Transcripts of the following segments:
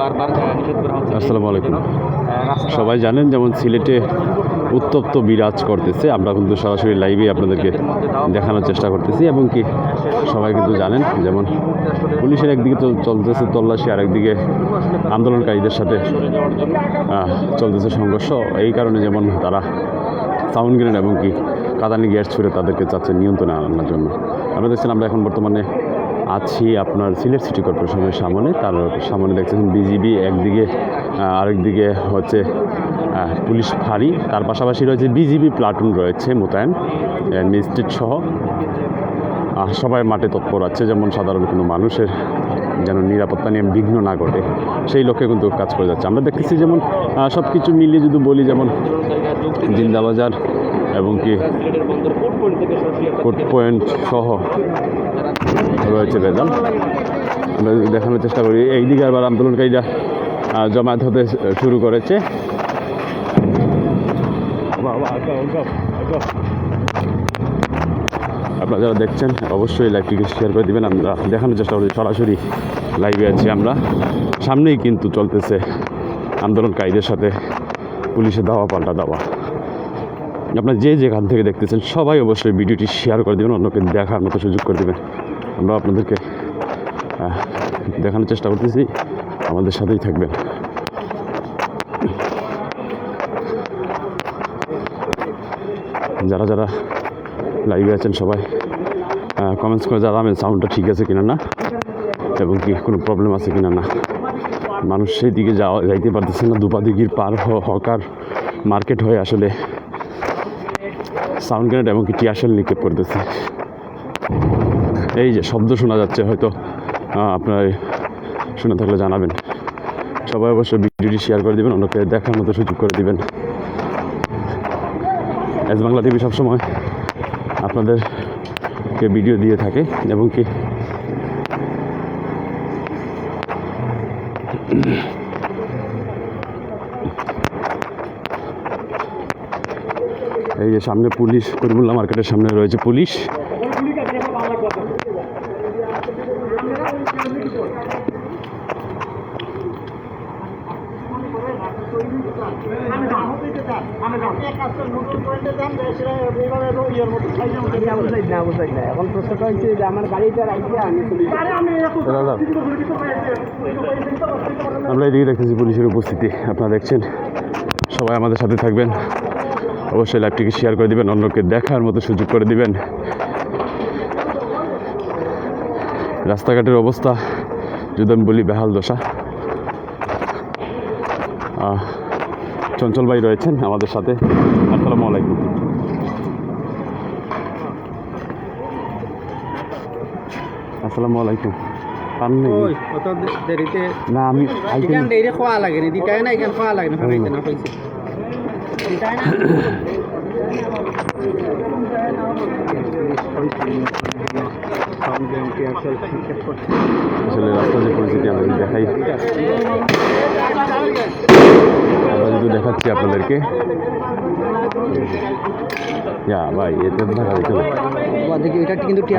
বারবার নিষেধ করা হচ্ছে। আসসালামু আলাইকুম। সবাই জানেন যেমন সিলেটে উত্তপ্ত বিরাজ করতেছে আমরা কিন্তু সরাসরি লাইভে আপনাদেরকে দেখানোর চেষ্টা করতেছি এবং কি সবাই কিন্তু জানেন যেমন পুলিশের একদিকে তো চলতেছে তল্লাশি আর একদিকে আন্দোলনকারীদের সাথে চলতেছে সংঘর্ষ। এই কারণে যেমন তারা সাউন্ড গ্রেনেড এবং কি কাদানি গ্যাস ছুড়ে তাদেরকে চাচ্ছে নিয়ন্ত্রণে আনার জন্য। আমরা দেখছেন আমরা এখন বর্তমানে আছি আপনার সিলেট সিটি কর্পোরেশনের সামনে। তার সামনে দেখছেন বিজিবি, একদিকে আরেকদিকে হচ্ছে পুলিশ ফাঁড়ি। তার পাশাপাশি রয়েছে বিজিবি প্লাটুন রয়েছে, মোতায়েন ম্যাজিস্ট্রেট সহ। সবাই মাঠে তৎপর আছে, যেমন সাধারণ কোনো মানুষের যেন নিরাপত্তা নিয়ে বিঘ্ন না ঘটে, সেই লক্ষ্যে কিন্তু কাজ করে যাচ্ছে। আমরা দেখতেছি যেমন সব কিছু মিলিয়ে যদি বলি যেমন জিন্দাবাজার এবং কি কোর্ট পয়েন্ট সহ রয়েছে বেজাল আমরা দেখানোর চেষ্টা করি। এইদিকে আবার আন্দোলনকারীরা জমায়েত হতে শুরু করেছে। আপনারা যারা দেখছেন, অবশ্যই লাইভটিকে শেয়ার করে দিবেন। আমরা দেখানোর চেষ্টা করি। সরাসরি লাইভে আছি আমরা। সামনেই কিন্তু চলতেছে আন্দোলনকারীদের সাথে পুলিশের দাওয়া, পাল্টা দাওয়া। আপনার যে যেখান থেকে দেখতেছেন, সবাই অবশ্যই ভিডিওটি শেয়ার করে দেবেন, অন্যকে দেখার মতো সুযোগ করে দেবেন। আমরা আপনাদেরকে দেখানোর চেষ্টা করতেছি, আমাদের সাথেই থাকবেন। যারা যারা লাইভে আছেন সবাই কমেন্টস করে জানাবেন সাউন্ডটা ঠিক আছে কিনা না, এবং কি কোনো প্রবলেম আছে কিনা না। মানুষ সেই দিকে যাওয়া যাইতে পারতেছে না, দুপাদিগির পার হকার মার্কেট হয়ে আসলে। সাউন্ড গ্রেনেড এবং কি টিয়াশেল নিক্ষেপ করতেছে। এই যে শব্দ শোনা যাচ্ছে হয়তো। আপনার শুনে থাকলে জানাবেন। সবাই অবশ্যই ভিডিওটি শেয়ার করে দিবেন, অন্যকে দেখার মতো সুযোগ করে দেবেন। এস বাংলা টিভি সবসময় আপনাদেরকে ভিডিও দিয়ে থাকে এবং কি সামনে পুলিশ করিমুল্লা মার্কেটের সামনে রয়েছে পুলিশ। আমরা এদিকে দেখতেছি পুলিশের উপস্থিতি। আপনারা দেখছেন, সবাই আমাদের সাথে থাকবেন। অবশ্যই লাইভটিকে শেয়ার করে দিবেন অন্যকে দেখার মতো সুযোগ করে দিবেন। রাস্তাঘাটের অবস্থা যদি আমি বলি বেহাল দশা। চঞ্চল ভাই রয়েছেন আমাদের সাথে। আসসালামু আলাইকুম। আসসালামু আলাইকুম। পান নেই? না আমি খোয়া লাগে না না এখান খোয়া লাগে না ফাঁকাইতে না হয়েছে দিটাই না আসলে রাস্তার যে পরিস্থিতি আমরা দেখাই, আমরা যদি দেখাচ্ছি আপনাদেরকে। ইয়া, ভাই এটা কিন্তু ঠিক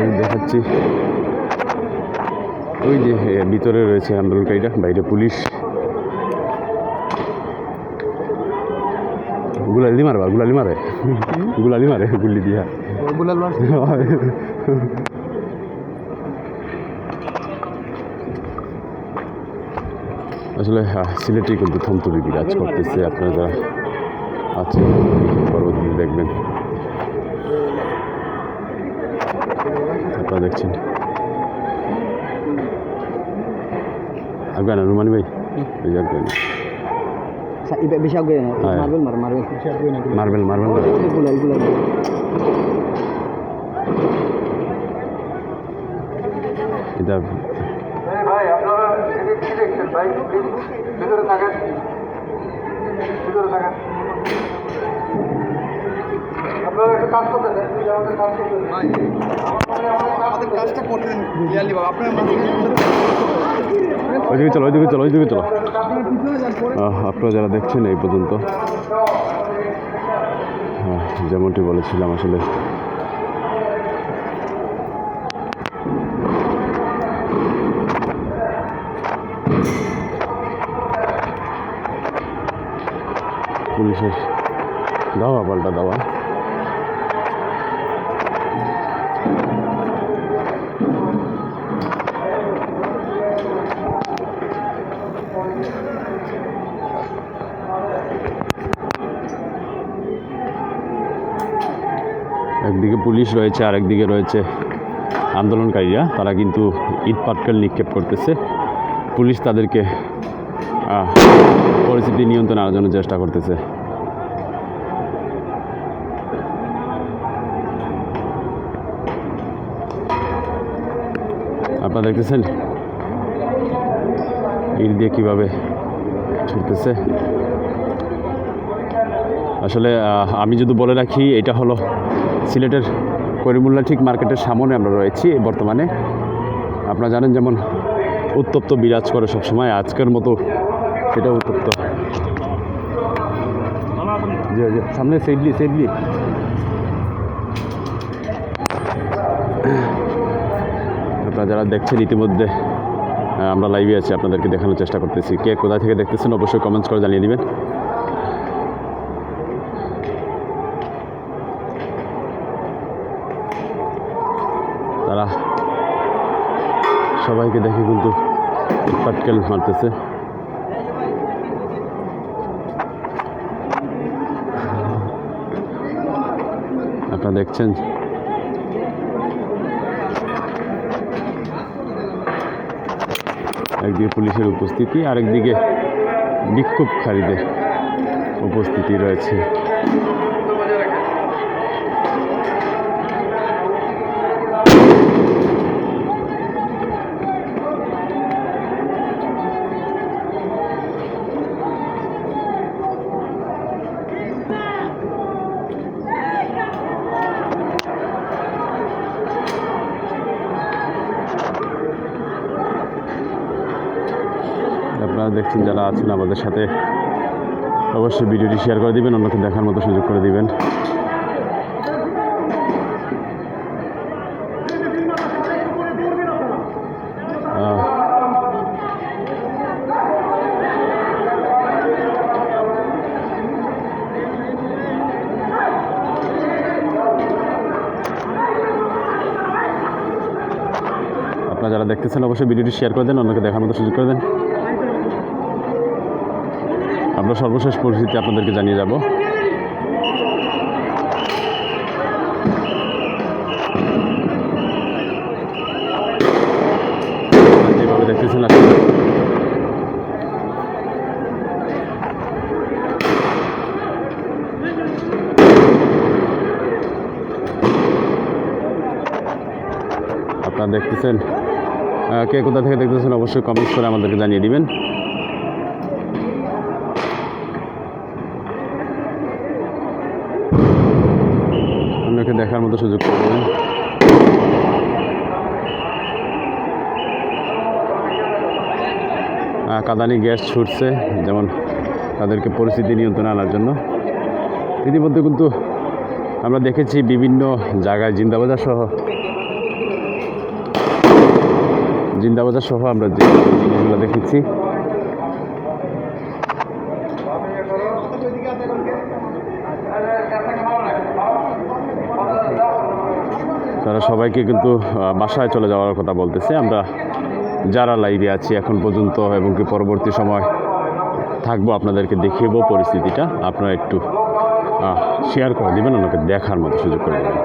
আমি দেখাচ্ছি। ওই যে ভিতরে রয়েছে আন্দোলনকারীরা বাইরে পুলিশ। গুলালি মারবা গুলালি মারে। গুলালি মারে গুলি দিয়া। আসলে সিলেটে কিন্তু থমথমি বিরাজ করতেছে আপনারা যারা আছেন পরবর্তীতে দেখবেন। আপনারা দেখছেন। আগে না রুমানি ভাই এই যে আগে না। বেশি আগে হ্যাঁ। মার্বেল মার মার্বেল বেশি আগে না মার্বেল মার্বেল গুলাল গুলাল এটা ভাই আপনারা এদিক কি দেখছেন ভাই প্লিজ ভিতরে থাকেন ভিতরে থাকেন আপনারা একটা কাজ করতে দেন প্লিজ আমাদের কাজ করতে দেন আমাদের কাজটা করতেন ক্লিয়ারলি বাবা আপনার ওইদিকে চলো ওইদিকে চলো ওইদিকে চলো। আপনারা যারা দেখছেন এই পর্যন্ত হ্যাঁ যেমনটি বলেছিলাম আসলে। পুলিশের দাওয়া পাল্টা দাওয়া। পুলিশ রয়েছে আর একদিকে রয়েছে আন্দোলনকারীরা। তারা কিন্তু ইট পাটকেল নিক্ষেপ করতেছে। পুলিশ তাদেরকে পরিস্থিতি নিয়ন্ত্রণ আনার জন্য চেষ্টা করতেছে। আপনারা দেখতেছেন? ইট দিয়ে কীভাবে ছুটতেছে? আসলে আমি যদি বলে রাখি, এটা হলো সিলেটের করিমুল্লা ঠিক মার্কেটের সামনে আমরা রয়েছি বর্তমানে। আপনারা জানেন যেমন উত্তপ্ত বিরাজ করে সবসময়, আজকের মতো সেটা উত্তপ্ত। জি জি, সামনে সেডলি সেডলি। আপনারা যারা দেখছেন ইতিমধ্যে আমরা লাইভে আছি, আপনাদেরকে দেখানোর চেষ্টা করতেছি। কে কোথা থেকে দেখতেছেন, অবশ্যই কমেন্টস করে জানিয়ে দিবেন তারা সবাইকে দেখে কিন্তু পাটকেল মারতেছে। আপনারা দেখছেন? একদিকে পুলিশের উপস্থিতি আরেকদিকে বিক্ষোভকারীদের উপস্থিতি রয়েছে। আপনারা দেখছেন যারা আছেন আমাদের সাথে, অবশ্যই ভিডিওটি শেয়ার করে দিবেন, অন্যকে দেখার মতো সুযোগ করে দিবেন। আপনারা যারা দেখতেছেন, অবশ্যই ভিডিওটি শেয়ার করে দেন, অন্যকে দেখার মতো সুযোগ করে দেন। আমরা সর্বশেষ পরিস্থিতি আপনাদেরকে জানিয়ে যাব। যেভাবে দেখতেছেন আপনারা দেখতেছেন কে কোথা থেকে দেখতেছেন অবশ্যই কমেন্টস করে আমাদেরকে জানিয়ে দিবেন অন্যকে দেখার মতো সুযোগ করে দেবেন আহ, কাঁদানি গ্যাস ছুটছে যেমন তাদেরকে পরিস্থিতি নিয়ন্ত্রণে আনার জন্য। ইতিমধ্যে কিন্তু আমরা দেখেছি বিভিন্ন জায়গায় জিন্দাবাজার সহ জিন্দাবাজার সহ আমরা যে জিনিসগুলো দেখেছি তারা সবাইকে কিন্তু বাসায় চলে যাওয়ার কথা বলতেছে। আমরা যারা লাইভে আছি এখন পর্যন্ত এবং কি পরবর্তী সময় থাকব, আপনাদেরকে দেখিয়েবো পরিস্থিতিটা। আপনারা একটু শেয়ার করে দেবেন, ওনাকে দেখার মতো সুযোগ করে দেবেন।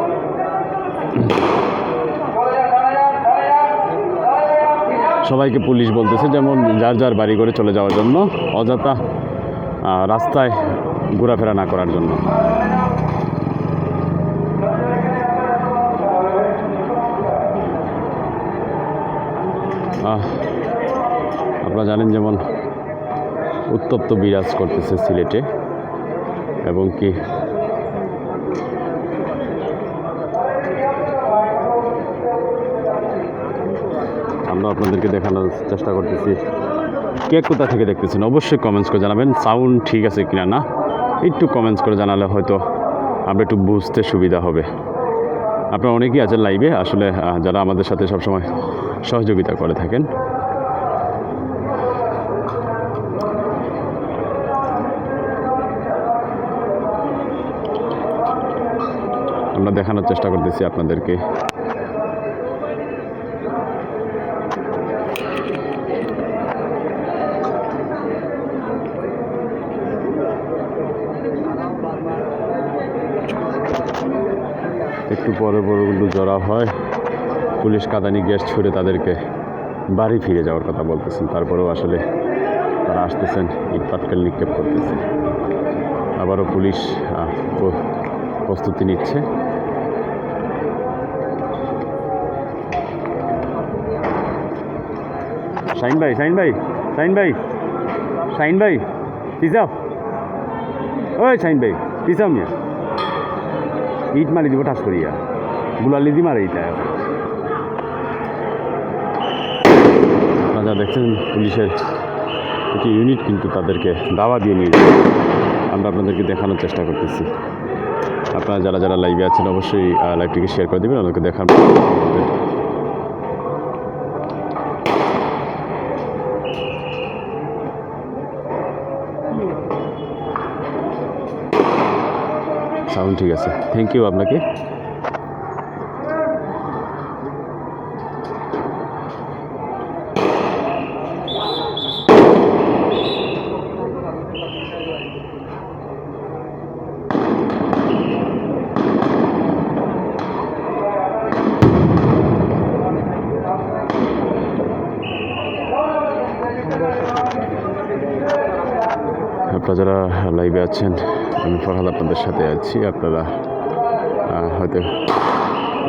সবাইকে পুলিশ বলতেছে যেমন যার যার বাড়ি করে চলে যাওয়ার জন্য, অযথা রাস্তায় ঘোরাফেরা না করার জন্য। আপনারা জানেন যেমন উত্তপ্ত বিরাজ করতেছে সিলেটে এবং কি আমরা আপনাদেরকে দেখানোর চেষ্টা করতেছি। কে কোথা থেকে দেখতেছেন? অবশ্যই কমেন্টস করে জানাবেন। সাউন্ড ঠিক আছে কিনা না? একটু কমেন্টস করে জানালে হয়তো আমরা একটু বুঝতে সুবিধা হবে। আপনারা অনেকেই আছেন লাইভে আসলে যারা আমাদের সাথে সবসময় সহযোগিতা করে থাকেন। আমরা দেখানোর চেষ্টা করতেছি আপনাদেরকে। একটু পরে বড়গুলো জড়া হয়। পুলিশ কাদানি গ্যাস ছুড়ে তাদেরকে বাড়ি ফিরে যাওয়ার কথা বলতেছেন। তারপরেও আসলে তারা আসতেছেন, ইট পাটকেল নিক্ষেপ করতেছে। আবারও পুলিশ প্রস্তুতি নিচ্ছে। শাইন ভাই শাইন ভাই শাইন ভাই শাইন ভাই, পিসাও। ওই শাইন ভাই, পিসাও মিয়া। ইট মারি দিব ঠাস করিয়া। গুলালি দি মারে ইটা। আপনারা দেখছেন পুলিশের একটি ইউনিট কিন্তু তাদেরকে দাওয়া দিয়ে নিয়ে। আমরা আপনাদেরকে দেখানোর চেষ্টা করতেছি। আপনারা যারা যারা লাইভে আছেন অবশ্যই লাইভটিকে শেয়ার করে দেবেন ওদেরকে দেখান সাউন্ড ঠিক আছে। থ্যাংক ইউ আপনাকে আপনারা যারা লাইভে আছেন আমি ফরহাদ আপনাদের সাথে আছি আপনারা হয়তো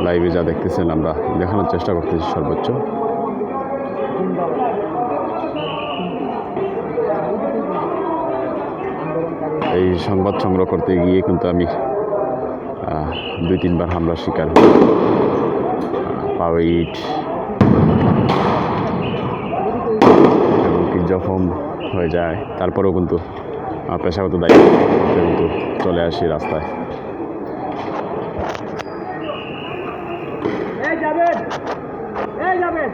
লাইভে যা দেখতেছেন আমরা দেখানোর চেষ্টা করতেছি সর্বোচ্চ এই সংবাদ সংগ্রহ করতে গিয়ে কিন্তু আমি দুই তিনবার হামলার শিকার হই। আহ, পাওয়ে ইট এমনকি জখম হয়ে যায় তারপরেও কিন্তু পেশাগত দায়িত্ব চলে আসি রাস্তায় এই যাবেন এই যাবেন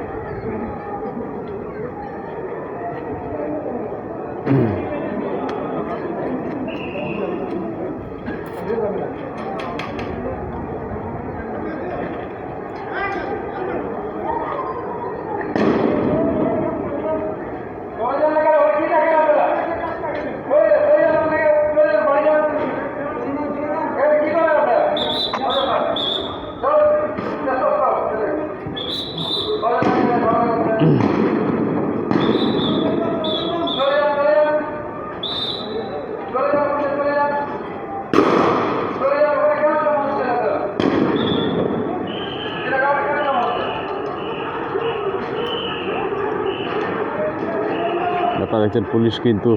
দেখছেন পুলিশ কিন্তু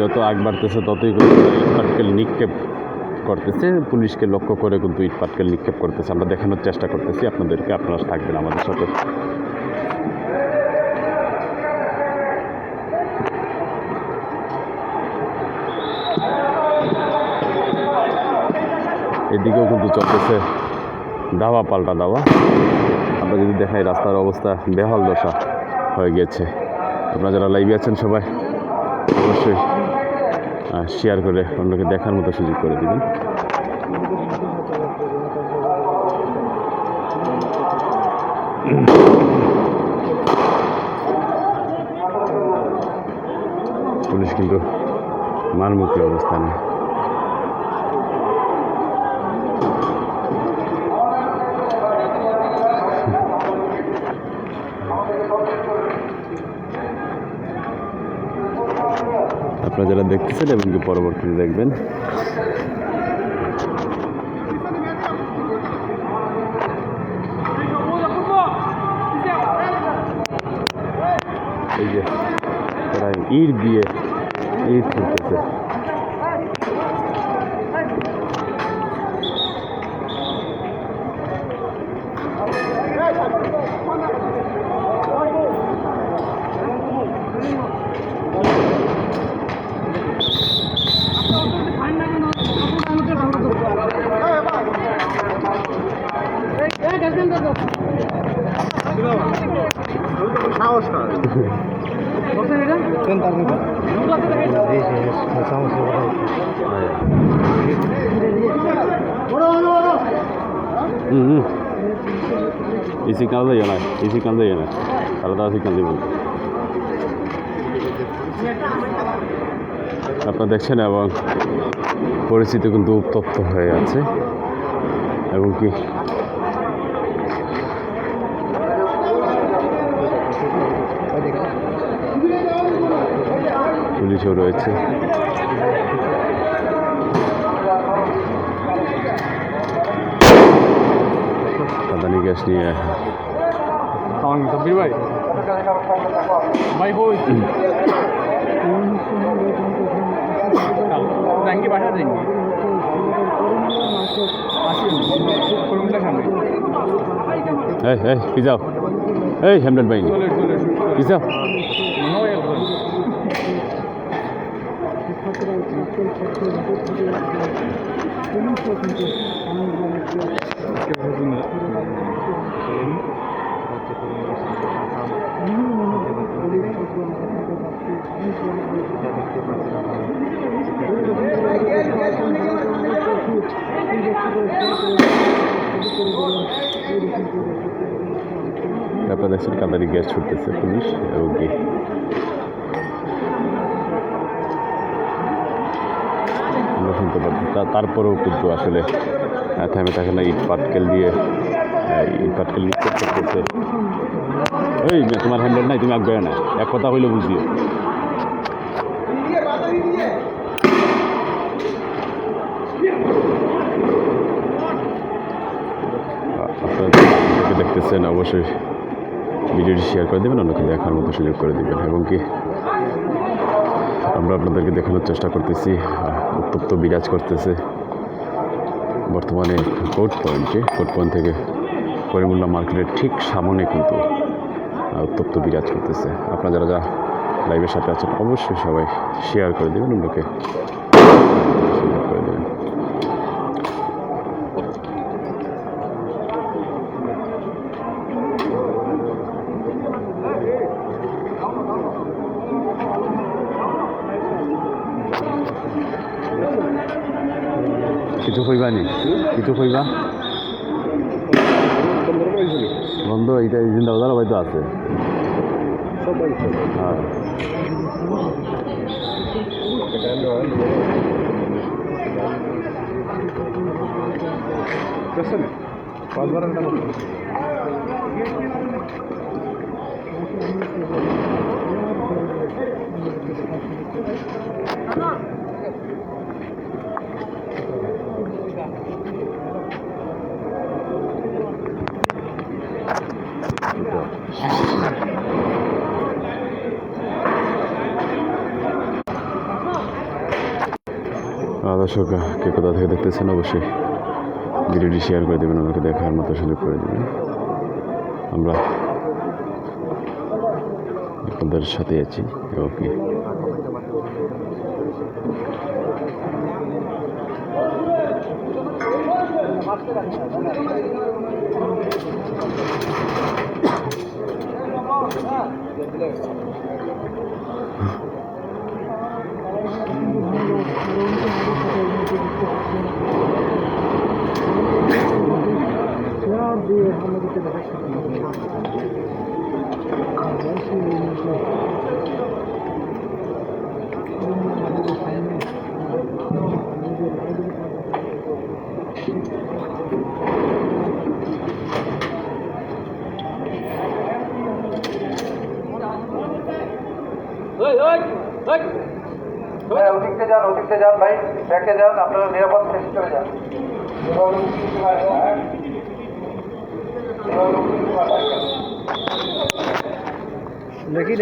যত আগ বাড়তেছে ততই কিন্তু ইট পাটকেল নিক্ষেপ করতেছে। পুলিশকে লক্ষ্য করে কিন্তু ইট পাটকেল নিক্ষেপ করতেছে। আমরা দেখানোর চেষ্টা করতেছি। আপনাদেরকে আপনারা থাকবেন আমাদের সাথে। এদিকেও কিন্তু চলতেছে দাওয়া, পাল্টা দাওয়া। আমরা যদি দেখাই রাস্তার অবস্থা, বেহাল দশা হয়ে গেছে। আপনারা যারা লাইভে আছেন সবাই, অবশ্যই শেয়ার করে অন্যকে দেখার মতো সুযোগ করে দেবেন। পুলিশ কিন্তু মারমুখী অবস্থানে। আপনারা যারা দেখতেছেন এবং কি পরবর্তীতে দেখবেন এই যে তারা ইট দিয়ে ইট ছুটতেছে বড় বড় বড় হুম হুম সিগনাল দিয়ে না এই সিগনাল দিয়ে না আলাদা সিগনাল দিব আপনারা দেখছেন এবং পরিস্থিতি কিন্তু উত্তপ্ত হয়ে আছে এবং কি? পুলিশও রয়েছে। কাদানি গ্যাস নিয়ে সাব্বির ভাই ভাই হই ট্যাঙ্কি পাঠা দিন এই এই যাও এই হেমলেট কি যাও নয় একজন আপনারা দেখছেন কাদারি গ্যাস ছুটতেছে পুলিশ এবং তারপরেও কিন্তু আসলে থেমে থাকে না ইট পাটকেল দিয়ে। এই তোমার হ্যান্ডেল নাই, তুমি আগে না। এক কথা হইলে বুঝিও আপনারা দেখতেছেন, অবশ্যই ভিডিওটি শেয়ার করে দেবেন, অন্যকে দেখার মতো সুযোগ করে দেবেন। এবং কি, আমরা আপনাদেরকে দেখানোর চেষ্টা করতেছি উত্তপ্ত বিরাজ করতেছে। বর্তমানে কোর্ট পয়েন্টে কোর্ট পয়েন্ট থেকে করিমুল্লা মার্কেটের ঠিক সামনে কিন্তু উত্তপ্ত বিরাজ করতেছে। আপনারা যারা যারা লাইভের সাথে আছেন, অবশ্যই সবাই শেয়ার করে দেবেন, অন্যকে কিছু কইবা নি? কিছু কইবা? বন্ধ এইটা এই জিন্দা বাজার হয়তো আছে হ্যাঁ আহ, দর্শক কে কোথা থেকে দেখতেছেন অবশ্যই ভিডিওটি শেয়ার করে দেবেন, আমাকে দেখার মতো সুযোগ করে দেবেন। আমরা আপনাদের সাথে আছি ওকে হ্যাঁ ওদিকতে যান ওদিকতে যান ভাই ব্যাকে যান আপনারা নিরাপদ শেষ চলে যান দেখি